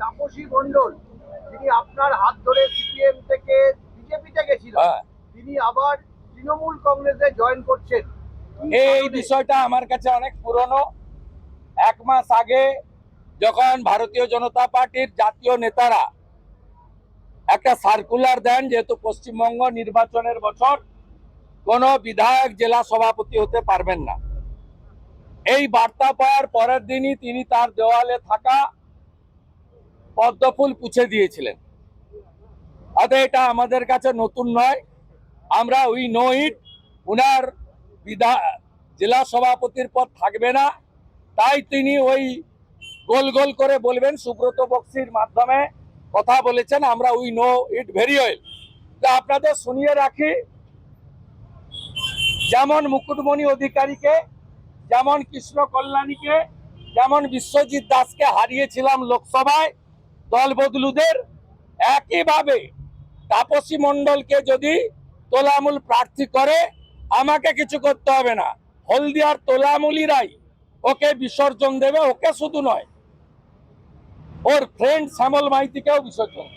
তাপসী মণ্ডল তিনি আপনার হাত ধরে সিপিএম থেকে বিজেপিতে গেছিল হ্যাঁ। তিনি আবার তৃণমূল কংগ্রেসে জয়েন করছেন। এই বিষয়টা আমার কাছে অনেক পুরনো। এক মাস আগে যখন ভারতীয় জনতা পার্টির জাতীয় নেতারা একটা সার্কুলার দেন যেহেতু পশ্চিমবঙ্গ নির্বাচনের বছর কোনো বিধায়ক জেলা সভাপতি হতে পারবেন না। এই বার্তা পাওয়ার পরের দিনই তিনি তার দেওয়ালে থাকা পদ্মফুল পুছে দিয়েছিলেন। অতএব এটা আমাদের কাছে নতুন নয়। আমরা উই নো ইট, উনার বিধা, জেলা সভাপতির পদ থাকবে না। তাই তিনি ওই গোল গোল করে বলবেন, সুব্রত বক্সির মাধ্যমে কথা বলেছেন, আমরা we know it very well. তা আপনাদের শুনিয়ে রাখি, যেমন মুকুটমণি অধিকারীকে, যেমন কৃষ্ণ কল্যাণীকে, যেমন বিশ্বজিৎ দাসকে হারিয়েছিলাম লোকসভায় দল বদলুদের একইভাবে তাপসী মন্ডলকে যদি তোলামূল প্রার্থী করে, আমাকে কিছু করতে হবে না হলদিয়ার তোলামুলিরাই ওকে বিসর্জন দেবে, ওকে শুধু নয়, ওর ফ্রেন্ড শ্যামল মাইতিকেও বিসর্জন।